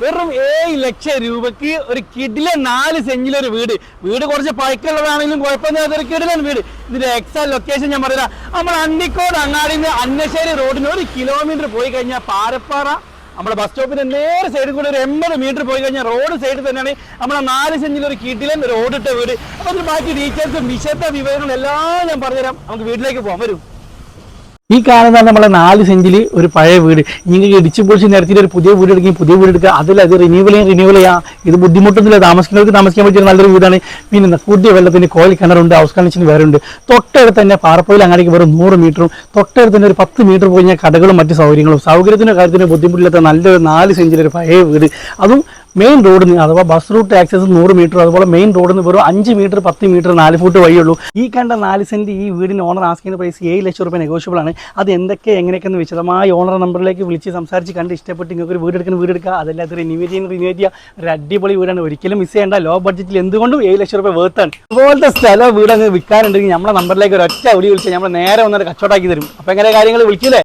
വെറും ഏഴ് ലക്ഷം രൂപക്ക് ഒരു കിഡിലെ നാല് സെഞ്ചിലൊരു വീട്. വീട് കുറച്ച് പഴക്കുള്ളതാണെങ്കിലും കുഴപ്പമില്ലാത്ത ഒരു കിഡിലൻ വീട്. ഇതിന്റെ എക്സാക്ട് ലൊക്കേഷൻ ഞാൻ പറയാം നമ്മൾ അന്നിക്കോട് അങ്ങാടിയിൽ നിന്ന് അന്നശ്ശേരി റോഡിന് ഒരു കിലോമീറ്റർ പോയി കഴിഞ്ഞാൽ പാരപ്പാറ നമ്മുടെ ബസ് സ്റ്റോപ്പിന്റെ നേരെ സൈഡിൽ കൂടെ ഒരു എൺപത് മീറ്റർ പോയി കഴിഞ്ഞാൽ റോഡ് സൈഡിൽ തന്നെയാണ് നമ്മുടെ നാല് സെഞ്ചിൽ ഒരു കിഡിലൻ റോഡിട്ട വീട്. അപ്പൊ ബാക്കി ഡീറ്റെയിൽസും വിശദ വിവരങ്ങളും എല്ലാം ഞാൻ പറഞ്ഞുതരാം. നമുക്ക് വീട്ടിലേക്ക് പോകാം. വരും. ഈ കാണുന്നതാണ് നമ്മളെ നാല് സെഞ്ചിൽ ഒരു പഴയ വീട്. നിങ്ങൾക്ക് ഇടിച്ചു പൊളിച്ച് നിരത്തിയിട്ട് ഒരു പുതിയ വീട് എടുക്കുകയും പുതിയ വീട് എടുക്കുക അതിൽ അത് റിന്യൂവൽ ചെയ്യാൻ റിന്യൂവൽ ചെയ്യാം. ഇത് ബുദ്ധിമുട്ടൊന്നുമില്ല. താമസിക്കുന്നവർക്ക് താമസിക്കാൻ പറ്റിയ നല്ലൊരു വീടാണ്. പിന്നെ കൂടിയ വെള്ളത്തിന് കോയിൽ കിണറുണ്ട് ഹൗസ് കണക്ഷൻ വേറെ ഉണ്ട്. തൊട്ടടുത്ത് തന്നെ പാറപ്പോയിൽ അങ്ങാടിക്ക് വെറും നൂറ് മീറ്ററും തൊട്ടടുത്ത് തന്നെ ഒരു പത്ത് മീറ്റർ പോയി കഴിഞ്ഞാൽ കടകളും മറ്റു സൗകര്യങ്ങളും. സൗകര്യത്തിന്റെ കാര്യത്തിന് ബുദ്ധിമുട്ടില്ലാത്ത നല്ലൊരു നാല് സെഞ്ചിലൊരു പഴയ വീട്. അതും മെയിൻ റോഡിൽ നിന്ന് അഥവാ ബസ് റൂട്ട് ആക്സസ് നൂറ് മീറ്റർ അതുപോലെ മെയിൻ റോഡിൽ നിന്ന് വെറും അഞ്ച് മീറ്റർ പത്ത് മീറ്റർ നാല് ഫുട്ട് വഴിയുള്ളൂ. ഈ കണ്ട നാല് സെന്റ് ഈ വീടിന് ഓണർ ആസ്കിന്റെ പ്രൈസ് ഏഴ് ലക്ഷം രൂപ നെഗോഷ്യബിൾ ആണ്. അത് എന്തൊക്കെ എങ്ങനെയൊക്കെയെന്ന് വിശദമായി ഓണർ നമ്പറിലേക്ക് വിളിച്ച് സംസാരിച്ച് കണ്ട് ഇഷ്ടപ്പെട്ട് നിങ്ങൾക്ക് ഒരു വീട് എടുക്കുന്ന വീട് എടുക്കുക. അതല്ലാതെ റിന്യൂവേറ്റ് ചെയ്യുന്ന റിന്യൂവേറ്റ് ചെയ്യുക ഒരു അടിപൊളി വീടാണ്. ഒരിക്കലും മിസ് ചെയ്യേണ്ട. ലോ ബഡ്ജറ്റിൽ എന്തുകൊണ്ടും ഏഴ് ലക്ഷം രൂപ വേർത്താണ് അതുപോലത്തെ സ്ഥലം വീട് അങ്ങ് വിൽക്കാനുണ്ടെങ്കിൽ നമ്മുടെ നമ്പറിലേക്ക് ഒരു ഒറ്റ വിളി വിളിച്ചാൽ നമ്മൾ നേരെ ഒന്നൊരു കച്ചവടമാക്കി തരും. അപ്പോൾ എങ്ങനെ കാര്യങ്ങൾ വിളിക്കില്ലേ